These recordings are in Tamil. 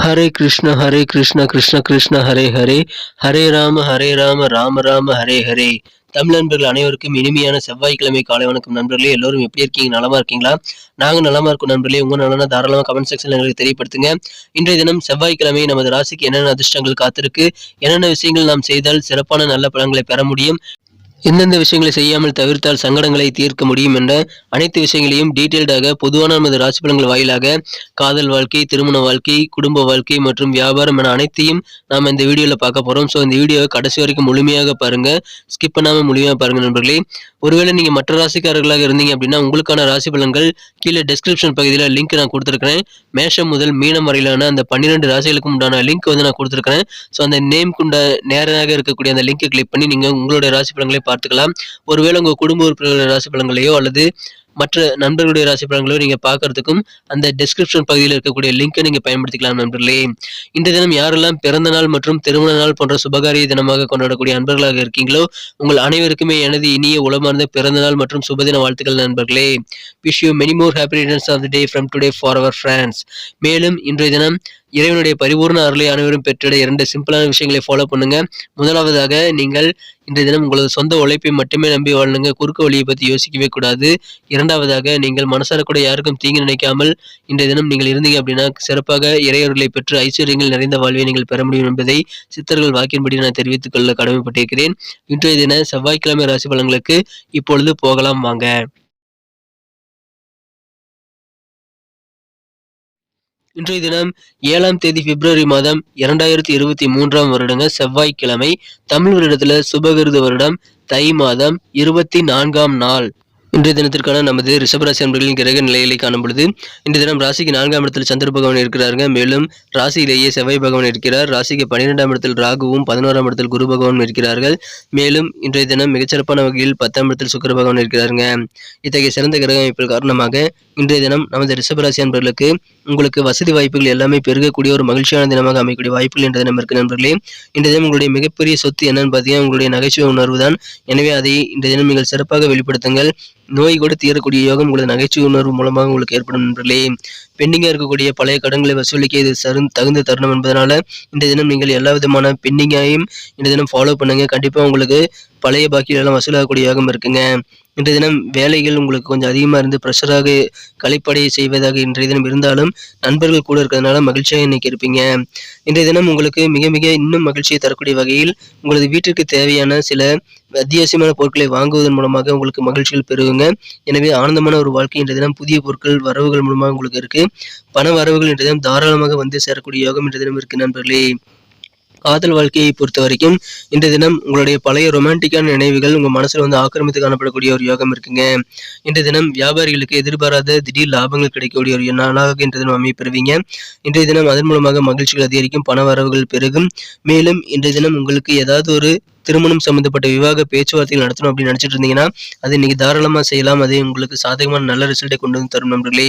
ஹரே கிருஷ்ண ஹரே கிருஷ்ண கிருஷ்ண கிருஷ்ண ஹரே ஹரே. ஹரே ராம ஹரே ராம ராம ராம ஹரே ஹரே. தமிழ் நண்பர்கள் அனைவருக்கும் இனிமையான செவ்வாய்க்கிழமை காலை வணக்கம் நண்பர்களே. எல்லோரும் எப்படி இருக்கீங்க? நலமா இருக்கீங்களா? நாங்க நலமா இருக்கும் நண்பர்களே. உங்க நலனா தாராளமாக கமெண்ட் செக்ஷன்ல எங்களுக்கு தெரியப்படுத்துங்க. இன்றைய தினம் செவ்வாய்க்கிழமை நமது ராசிக்கு என்னென்ன அதிர்ஷ்டங்கள் காத்திருக்கு? என்னென்ன விஷயங்கள் நாம் செய்தால் சிறப்பான நல்ல பலன்களை பெற முடியும்? எந்தெந்த விஷயங்களை செய்யாமல் தவிர்த்தால் சங்கடங்களை தீர்க்க முடியும் என்ற அனைத்து விஷயங்களையும் டீட்டெயில்டாக பொதுவான நமது ராசி பலன்கள் வாயிலாக காதல் வாழ்க்கை திருமண வாழ்க்கை குடும்ப வாழ்க்கை மற்றும் வியாபாரம் என அனைத்தையும் நாம் இந்த வீடியோவில் பார்க்க போகிறோம் ஸோ இந்த வீடியோவை கடைசி வரைக்கும் முழுமையாக பாருங்கள் ஸ்கிப் பண்ணாமல் முழுமையாக பாருங்கள் நண்பர்களே. ஒருவேளை நீங்கள் மற்ற ராசிக்காரர்களாக இருந்தீங்க அப்படின்னா உங்களுக்கான ராசி பலன்கள் கீழே டெஸ்கிரிப்ஷன் பகுதியில் லிங்க் நான் கொடுத்துருக்கிறேன். மேஷம் முதல் மீனம் வரையிலான அந்த பன்னிரெண்டு ராசிகளுக்கும் உண்டான லிங்க் வந்து நான் கொடுத்துருக்கிறேன். ஸோ அந்த நேம் கொண்ட நேராக இருக்கக்கூடிய அந்த லிங்கை கிளிக் பண்ணி நீங்கள் உங்களுடைய ராசி பலன்களை பார்த்துக்கலாம். ஒருவேளை உங்கள் குடும்ப உறுப்பினர்கள் ராசி பலன்களையோ அல்லது மற்ற நண்பர்களுடைய ராசி பலன்களோ நீங்கள் பார்க்கறதுக்கும் அந்த டெஸ்கிரிப்ஷன் பகுதியில் இருக்கக்கூடிய லிங்கை நீங்கள் பயன்படுத்திக்கலாம் நண்பர்களே. இந்த தினம் யாரெல்லாம் பிறந்த நாள் மற்றும் திருமண நாள் போன்ற சுபகாரிய தினமாக கொண்டாடக்கூடிய நண்பர்களாக இருக்கீங்களோ உங்கள் அனைவருக்குமே எனது இனிய உளமார்ந்த பிறந்த நாள் மற்றும் சுபதின வாழ்த்துக்கள் நண்பர்களே. Wish you many more happy returns of the day from today for our friends மேலும் இன்றைய தினம் இறைவனுடைய பரிபூர்ண அருளை அனைவரும் பெற்றிட இரண்டு சிம்பிளான விஷயங்களை ஃபாலோ பண்ணுங்க. முதலாவதாக நீங்கள் இன்றைய தினம் உங்களது சொந்த உழைப்பை மட்டுமே நம்பி வாழணுங்க குறுக்க வழியை பற்றி யோசிக்கவே கூடாது. இரண்டாவதாக நீங்கள் மனசார கூட யாருக்கும் தீங்கு நினைக்காமல் இன்றைய தினம் நீங்கள் இருந்தீங்க அப்படின்னா சிறப்பாக இறையர்களை பெற்று ஐஸ்வர்யங்கள் நிறைந்த வாழ்வை நீங்கள் பெற முடியும் என்பதை சித்தர்கள் வாக்கின்படி நான் தெரிவித்துக் கொள்ள கடமைப்பட்டிருக்கிறேன். இன்றைய தின செவ்வாய்க்கிழமை ராசி பலன்களுக்கு இப்பொழுது போகலாம் வாங்க. இன்றைய தினம் ஏழாம் தேதி பிப்ரவரி மாதம் இரண்டாயிரத்தி இருபத்தி மூன்றாம் வருடங்க செவ்வாய்க்கிழமை தமிழ் வருடத்துல சுபகிருத வருடம் தை மாதம் இருபத்தி நான்காம் நாள். இன்றைய தினத்திற்கான நமது ரிஷபராசி அன்பர்களின் கிரக நிலையிலே காணும் பொழுது இன்றைய தினம் ராசிக்கு நான்காம் இடத்தில் சந்திர பகவான் இருக்கிறாருங்க. மேலும் ராசியிலேயே செவ்வாய் பகவான் இருக்கிறார். ராசிக்கு பன்னிரெண்டாம் இடத்தில் ராகுவும் பதினோராம் இடத்தில் குரு பகவானும் இருக்கிறார்கள். மேலும் இன்றைய தினம் மிகச்சிறப்பான வகையில் பத்தாம் இடத்தில் சுக்கர பகவான் இருக்கிறாருங்க. இத்தகைய சிறந்த கிரக அமைப்பின் காரணமாக இன்றைய தினம் நமது ரிஷபராசி அன்பர்களுக்கு உங்களுக்கு வசதி வாய்ப்புகள் எல்லாமே பெருகக்கூடிய ஒரு மகிழ்ச்சியான தினமாக அமைக்கக்கூடிய வாய்ப்புகள் இன்றைய தினம் இருக்கு நண்பர்களே. இன்றைய தினம் உங்களுடைய மிகப்பெரிய சொத்து என்னன்னு பார்த்தீங்கன்னா உங்களுடைய நகைச்சுவை உணர்வு தான் எனவே அதை இன்றைய தினம் நீங்கள் சிறப்பாக வெளிப்படுத்துங்கள். நோய் கூட தீரக்கூடிய யோகம் உங்களது நகைச்சுவை உணர்வு மூலமாக உங்களுக்கு ஏற்படும் நண்பர்களே பெண்டிங்காக இருக்கக்கூடிய பழைய கடன்களை வசூலிக்க இது சரு தகுந்த தருணம் என்பதனால இந்த தினம் நீங்கள் எல்லா விதமான பெண்டிங்காயும் இந்த தினம் ஃபாலோ பண்ணுங்க. கண்டிப்பாக உங்களுக்கு பழைய பாக்கியெல்லாம் வசூலாகக்கூடிய யோகம் இருக்குங்க. இன்றைய தினம் வேலைகள் உங்களுக்கு கொஞ்சம் அதிகமாக இருந்து ப்ரெஷராக கலைப்படைய செய்வதாக இன்றைய தினம் இருந்தாலும் நண்பர்கள் கூட இருக்கிறதுனால மகிழ்ச்சியாக இன்னைக்கு இருப்பீங்க. இன்றைய தினம் உங்களுக்கு மிக மிக இன்னும் மகிழ்ச்சியை தரக்கூடிய வகையில் உங்களது வீட்டிற்கு தேவையான சில அத்தியாவசியமான பொருட்களை வாங்குவதன் மூலமாக உங்களுக்கு மகிழ்ச்சிகள் பெறுவீங்க எனவே ஆனந்தமான ஒரு வாழ்க்கை இன்றைய தினம் புதிய பொருட்கள் வரவுகள் மூலமாக உங்களுக்கு இருக்கு. பண வரவுகள் இன்றைய தினம் தாராளமாக வந்து சேரக்கூடிய யோகம் இன்றைய தினம் இருக்கு நண்பர்களே. காதல் வாழ்க்கையை பொறுத்த வரைக்கும் இந்த தினம் உங்களுடைய பழைய ரொமான்டிக்கான நினைவுகள் உங்க மனசுல வந்து ஆக்கிரமித்து காணப்படக்கூடிய ஒரு யோகம் இருக்குங்க. இந்த தினம் வியாபாரிகளுக்கு எதிர்பாராத திடீர் லாபங்கள் கிடைக்கக்கூடிய ஒரு நாளாக இன்றைய தினம் அமைப்பெறுவீங்க இன்றைய தினம் அதன் மூலமாக மகிழ்ச்சிகள் அதிகரிக்கும் பண வரவுகள் பெருகும். மேலும் இன்றைய தினம் உங்களுக்கு ஏதாவது ஒரு திருமணம் சம்பந்தப்பட்ட விவாக பேச்சுவார்த்தைகள் நடத்தணும் அப்படின்னு நினைச்சிட்டு இருந்தீங்கன்னா அதை இன்னைக்கு தாராளமா செய்யலாம். அதே உங்களுக்கு சாதகமான நல்ல ரிசல்ட்டை கொண்டு வந்து தரும் நண்பர்களே.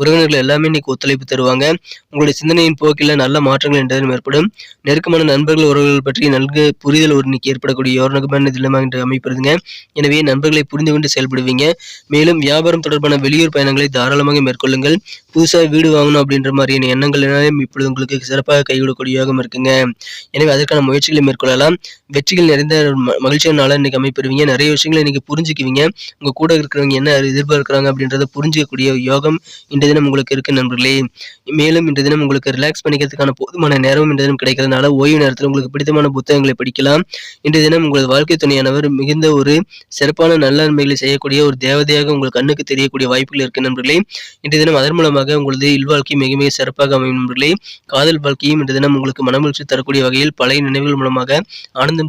உறவினர்கள் எல்லாமே இன்னைக்கு ஒத்துழைப்பு தருவாங்க. உங்களுடைய சிந்தனையின் போக்கில் நல்ல மாற்றங்கள் என்றதும் ஏற்படும். நெருக்கமான நண்பர்கள் உறவுகள் பற்றி நன்கு புரிதல் ஒரு இன்னைக்கு ஏற்படக்கூடிய யோரணமான தில்லமாக என்று அமைப்பிருதுங்க எனவே நண்பர்களை புரிந்து கொண்டு செயல்படுவீங்க. மேலும் வியாபாரம் தொடர்பான வெளியூர் பயணங்களை தாராளமாக மேற்கொள்ளுங்கள். புதுசாக வீடு வாங்கணும் அப்படின்ற மாதிரியான எண்ணங்கள் இப்பொழுது உங்களுக்கு சிறப்பாக கைவிடக்கூடிய யோகம் இருக்குங்க. எனவே அதற்கான முயற்சிகளை மேற்கொள்ளலாம். வெற்றிகள் விஷயங்கள் நிறைந்த ம- மகிழ்ச்சியான நாளாக இன்னைக்கு அமைப்பெறுவீங்க. நிறைய விஷயங்களை இன்றைக்கி புரிஞ்சுக்குவீங்க. உங்கள் கூட இருக்கிறவங்க என்ன எதிர்பார்க்குறாங்க அப்படின்றத புரிஞ்சிக்கக்கூடிய யோகம் இன்றைய தினம் உங்களுக்கு இருக்குது நண்பர்களே. மேலும் இன்றைய தினம் உங்களுக்கு ரிலாக்ஸ் பண்ணிக்கிறதுக்கான போதுமான நேரம் இன்றைய தினம் கிடைக்கிறதுனால ஓய்வு நேரத்தில் உங்களுக்கு பிடித்தமான புத்தகங்களை படிக்கலாம். இன்றைய தினம் உங்களது வாழ்க்கை துணையானவர் மிகுந்த ஒரு சிறப்பான நல்ல நன்மைகளை செய்யக்கூடிய ஒரு தேவதையாக உங்கள் கண்ணுக்கு தெரியக்கூடிய வாய்ப்புகள் இருக்குது நண்பர்களே. இன்றைய தினம் அதன் மூலமாக உங்களது இல்வாழ்க்கை மிக மிக சிறப்பாக அமையும் நண்பர்களே. காதல் வாழ்க்கையும் இன்றைய தினம் உங்களுக்கு மனமகிழ்ச்சி தரக்கூடிய வகையில் பழைய நினைவுகள் மூலமாக ஆனந்தம்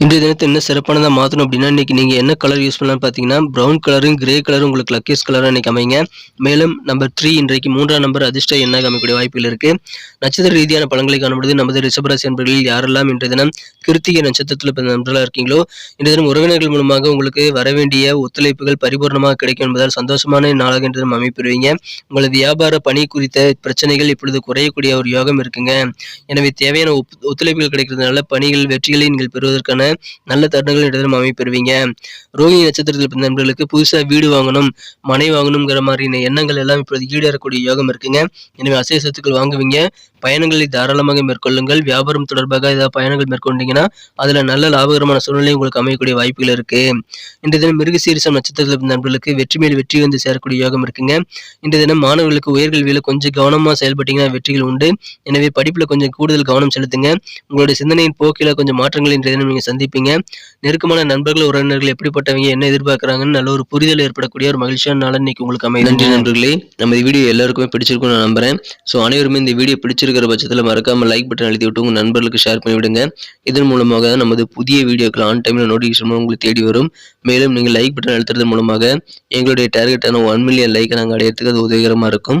இன்றைய தினத்தை என்ன சிறப்பானதாக மாற்றணும் அப்படின்னா இன்றைக்கி நீங்கள் என்ன கலர் யூஸ் பண்ணலாம் பார்த்தீங்கன்னா ப்ரௌன் கலரும் கிரே கலரும் உங்களுக்கு லக்கேஸ் கலராக இன்றைக்கி அமைங்க மேலும் நம்பர் த்ரீ இன்றைக்கு மூன்றாம் நம்பர் அதிர்ஷ்ட எண்ணாக அமைக்கக்கூடிய வாய்ப்புகள் இருக்குது நட்சத்திர ரீதியான பழங்களை காணப்படுது நமது ரிஷபராசி என்பர்களில் யாரெல்லாம் இன்றைய தினம் கிருத்திகை நட்சத்திரத்தில் பிறந்த நண்பர்களாக இருக்கீங்களோ இன்றைய தினம் உறவினர்கள் மூலமாக உங்களுக்கு வர வேண்டிய ஒத்துழைப்புகள் பரிபூர்ணமாக கிடைக்கும் என்பதால் சந்தோஷமான நாளாக இன்றைய தினம் அமைப்பெறுவீங்க உங்களது வியாபார பணி குறித்த பிரச்சனைகள் இப்பொழுது குறையக்கூடிய ஒரு யோகம் இருக்குங்க. எனவே தேவையான ஒத்துழைப்புகள் கிடைக்கிறதுனால பணிகள் வெற்றிகளை நீங்கள் பெறுவதற்கான நல்ல தருணங்கள் இன்றைய அமைப்பெறுவீங்க ரோஹிணி நட்சத்திரத்தில் பிறந்த நண்பர்களுக்கு புதுசாக வீடு வாங்கணும் மனை வாங்கணுங்கிற மாதிரியான எண்ணங்கள் எல்லாம் இப்போது ஈடேறக்கூடிய யோகம் இருக்குங்க. எனவே அசைய சொத்துக்கள் வாங்குவீங்க. பயணங்களை தாராளமாக மேற்கொள்ளுங்கள். வியாபாரம் தொடர்பாக ஏதாவது பயணங்கள் மேற்கொண்டீங்கன்னா அதில் நல்ல லாபகரமான சூழ்நிலை உங்களுக்கு அமையக்கூடிய வாய்ப்புகள் இருக்கு. இன்றைய தினம் மிருகசீரிசம் நட்சத்திரத்தில் பிறந்த நண்பர்களுக்கு வெற்றி மேல் வெற்றி வந்து சேரக்கூடிய யோகம் இருக்குங்க. இன்றைய தினம் மாணவர்களுக்கு உயர்கல்வியில் கொஞ்சம் கவனமாக செயல்பட்டீங்கன்னா வெற்றிகள் உண்டு. எனவே படிப்பில் கொஞ்சம் கூடுதல் கவனம் செலுத்துங்க. உங்களுடைய சிந்தனையின் போக்கில் கொஞ்சம் மாற்றங்கள் இன்றைய தினம் நீங்கள் சந்திப்பீங்க. நெருக்கமான நண்பர்கள் உறவினர்கள் எப்படிப்பட்டவங்க என்ன எதிர்பார்க்குறாங்கன்னு நல்ல ஒரு புரிதல் ஏற்படக்கூடிய ஒரு மகிழ்ச்சியான நாள் இன்னைக்கு உங்களுக்கு அமையும் நன்றி நண்பர்களே. நம்ம இந்த வீடியோ எல்லாருக்குமே பிடிச்சிருக்கும் நான் நம்புறேன். ஸோ அனைவருமே இந்த வீடியோ பிடிச்சிருக்கிற பட்சத்தில் மறக்காம லைக் பட்டன் அழுத்தி விட்டு உங்கள் நண்பர்களுக்கு ஷேர் பண்ணி விடுங்க இதன் மூலமாக நமது புதிய வீடியோக்கள் ஆன் டைமில் நோட்டிஃபிகேஷன் உங்களுக்கு தேடி வரும். மேலும் நீங்கள் லைக் பட்டன் அழுத்துறது மூலமாக எங்களுடைய டார்கெட்டான ஒன் மில்லியன் லைக்கை நாங்கள் அடையிறதுக்கு அது உதவிகரமாக இருக்கும்.